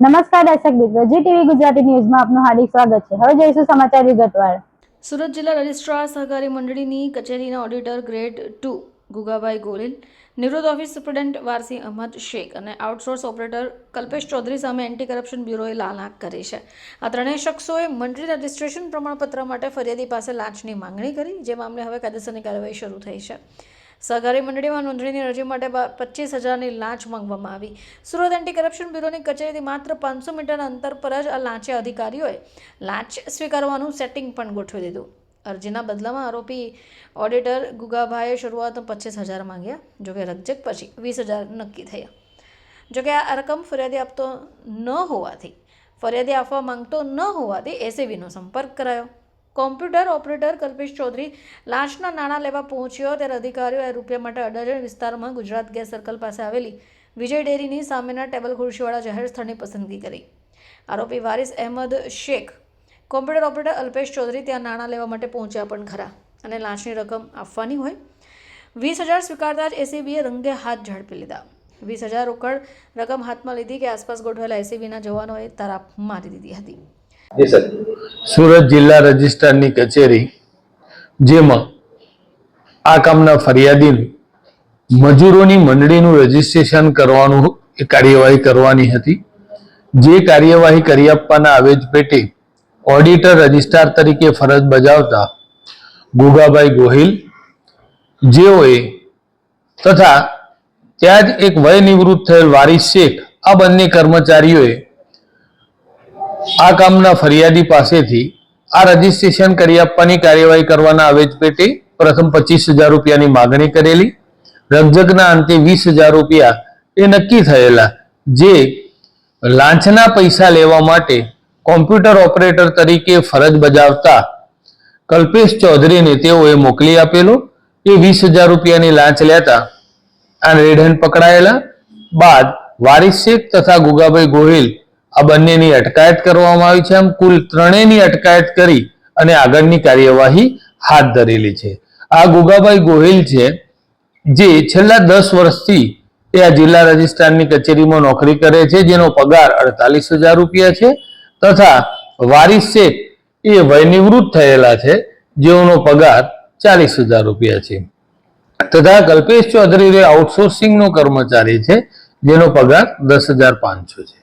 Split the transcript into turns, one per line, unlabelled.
નમસ્કાર દર્શક મિત્રો, જી ટીવી ગુજરાતી ન્યૂઝમાં આપનું હાર્દિક સ્વાગત છે. હવે જોઈશું સમાચાર વિગતવાર.
સુરત જિલ્લા રજિસ્ટ્રાર સહકારી મંડળીની કચેરીના auditor grade two Gugabhai Gohil, નિવૃત્ત ઓફિસ સુપ્રિન્ટેન્ડન્ટ વારસી અહમદ શેખ અને આઉટસોર્સ ઓપરેટર કલ્પેશ ચૌધરી સામે એન્ટી કરપ્શન બ્યુરોએ લાલ આંખ કરી છે. આ ત્રણેય શખ્સોએ મંડળી રજિસ્ટ્રેશન પ્રમાણપત્ર માટે ફરિયાદી પાસે લાંચની માંગણી કરી, જે મામલે હવે કાયદેસરની કાર્યવાહી શરૂ થઈ છે. સહકારી મંડળીમાં નોંધણીની અરજી માટે પચીસ હજારની લાંચ માંગવામાં આવી. સુરત એન્ટી કરપ્શન બ્યુરોની કચેરીથી માત્ર પાંચસો મીટરના અંતર પર જ આ લાંચે અધિકારીઓએ લાંચ સ્વીકારવાનું સેટિંગ પણ ગોઠવી દીધું. અરજીના બદલામાં આરોપી ઓડિટર ગુગાભાઈએ શરૂઆતમાં પચીસ હજાર માંગ્યા, જોકે રકજક પછી વીસ હજાર નક્કી થયા. જોકે આ રકમ ફરિયાદી આપતો ન હોવાથી, ફરિયાદી આપવા માંગતો ન હોવાથી એસીબીનો સંપર્ક કરાયો. કોમ્પ્યુટર ઓપરેટર કલ્પેશ ચૌધરી લાંચના નાણાં લેવા પહોંચ્યો ત્યારે અધિકારીઓએ રૂપિયા માટે અડાજણ વિસ્તારમાં ગુજરાત ગેસ સર્કલ પાસે આવેલી વિજય ડેરીની સામેના ટેબલ ખુરશીવાળા જાહેર સ્થળની પસંદગી કરી. આરોપી વારિસ અહેમદ શેખ, કોમ્પ્યુટર ઓપરેટર અલ્પેશ ચૌધરી ત્યાં નાણાં લેવા માટે પહોંચ્યા પણ ખરા અને લાંચની રકમ આપવાની હોય. વીસ હજાર સ્વીકારતા જ એસીબીએ રંગે હાથ ઝડપી લીધા. વીસ હજાર રોકડ રકમ હાથમાં લીધી કે આસપાસ ગોઠવેલા એસીબીના જવાનોએ તરાપ મારી દીધી હતી.
સુરત જિલ્લા રજિસ્ટ્રારની કચેરી, જેમાં આ કામના ફરિયાદીનું, મજૂરોની મંડળીનું રજિસ્ટ્રેશન કરવાનું એ કાર્યવાહી કરવાની હતી. જે કાર્યવાહી કરી આપવાના આવેજ પેટે ઓડિટર રજિસ્ટ્રાર તરીકે ફરજ બજાવતા ગુગાભાઈ ગોહિલ, જેઓએ તથા ત્યાં જ એક વય નિવૃત્ત થયેલ વારિસ શેખ, આ બંને કર્મચારીઓએ આ કામના ફરિયાદી પાસેથી આ રજીસ્ટ્રેશન કરી આપવાની કાર્યવાહી કરવાના આવેજ પેટે પ્રથમ પચીસ હજાર રૂપિયાની માગણી કરેલી. રકજકના અંતે વીસ હજાર રૂપિયા એ નક્કી થયેલા. જે લાંચના પૈસા લેવા માટે કોમ્પ્યુટર ઓપરેટર તરીકે ફરજ બજાવતા કલ્પેશ ચૌધરીને તેઓએ મોકલી આપેલો. એ વીસ હજાર રૂપિયાની લાંચ લેતા આ રેડ હેન્ડ પકડાયેલા. બાદ વારિસ શેખ તથા ગુગાભાઈ ગોહિલ આ બંનેની અટકાયત કરવામાં આવી છે. આમ કુલ ત્રણેયની અટકાયત કરી અને આગળની કાર્યવાહી હાથ ધરેલી છે. આ ગુગાભાઈ ગોહિલ છે, જે છેલ્લા દસ વર્ષથી એ આ જિલ્લા રજિસ્ટ્રારની કચેરીમાં નોકરી કરે છે, જેનો પગાર અડતાલીસ હજાર રૂપિયા છે તથા વારિસ શેખ એ વયનિવૃત્ત થયેલા છે, જેઓનો પગાર ચાલીસ હજાર રૂપિયા છે. તથા કલ્પેશ ચૌધરી રે આઉટસોર્સિંગનો કર્મચારી છે, જેનો પગાર દસ હજાર પાંચસો છે.